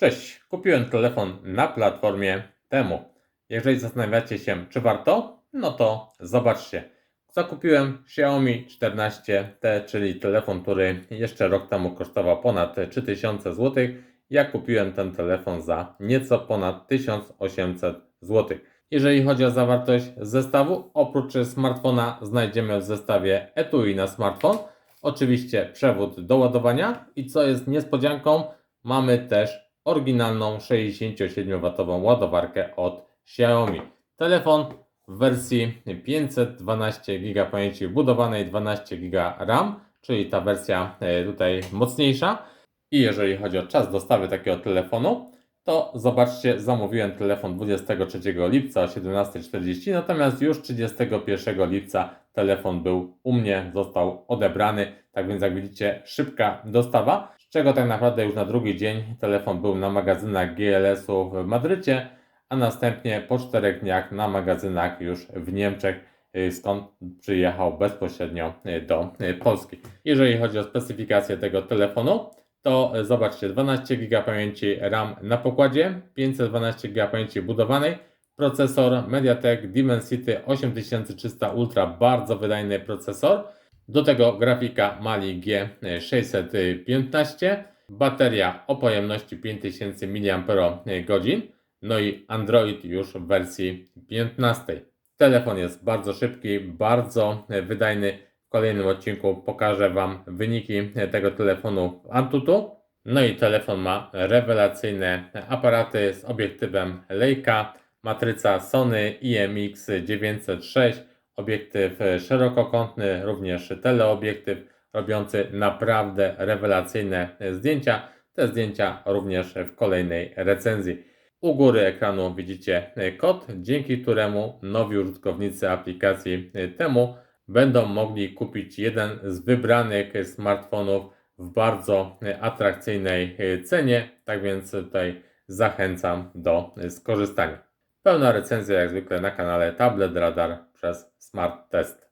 Cześć, kupiłem telefon na platformie Temu. Jeżeli zastanawiacie się, czy warto, no to zobaczcie. Zakupiłem Xiaomi 14T, czyli telefon, który jeszcze rok temu kosztował ponad 3000 zł. Ja kupiłem ten telefon za nieco ponad 1800 zł. Jeżeli chodzi o zawartość zestawu, oprócz smartfona znajdziemy w zestawie etui na smartfon, oczywiście przewód do ładowania i co jest niespodzianką, mamy też oryginalną 67W ładowarkę od Xiaomi. Telefon w wersji 512 GB pamięci wbudowanej, 12 GB RAM, czyli ta wersja e, tutaj mocniejsza. I jeżeli chodzi o czas dostawy takiego telefonu, to zobaczcie, zamówiłem telefon 23 lipca o 17.40, natomiast już 31 lipca telefon był u mnie, został odebrany, tak więc jak widzicie szybka dostawa, z czego tak naprawdę już na drugi dzień telefon był na magazynach GLS-u w Madrycie, a następnie po czterech dniach na magazynach już w Niemczech, y, skąd przyjechał bezpośrednio y, do y, Polski. Jeżeli chodzi o specyfikację tego telefonu, to zobaczcie, 12 GB pamięci RAM na pokładzie, 512 GB pamięci budowanej, procesor MediaTek Dimensity 8300 Ultra, bardzo wydajny procesor. Do tego grafika Mali G615, bateria o pojemności 5000 mAh, no i Android już w wersji 15. Telefon jest bardzo szybki, bardzo wydajny. W kolejnym odcinku pokażę Wam wyniki tego telefonu Antutu. No i telefon ma rewelacyjne aparaty z obiektywem Leica, matryca Sony IMX906, obiektyw szerokokątny, również teleobiektyw robiący naprawdę rewelacyjne zdjęcia. Te zdjęcia również w kolejnej recenzji. U góry ekranu widzicie kod, dzięki któremu nowi użytkownicy aplikacji temu będą mogli kupić jeden z wybranych smartfonów w bardzo atrakcyjnej cenie. Tak więc tutaj zachęcam do skorzystania. Pełna recenzja jak zwykle na kanale Tablet Radar przez Smart Test.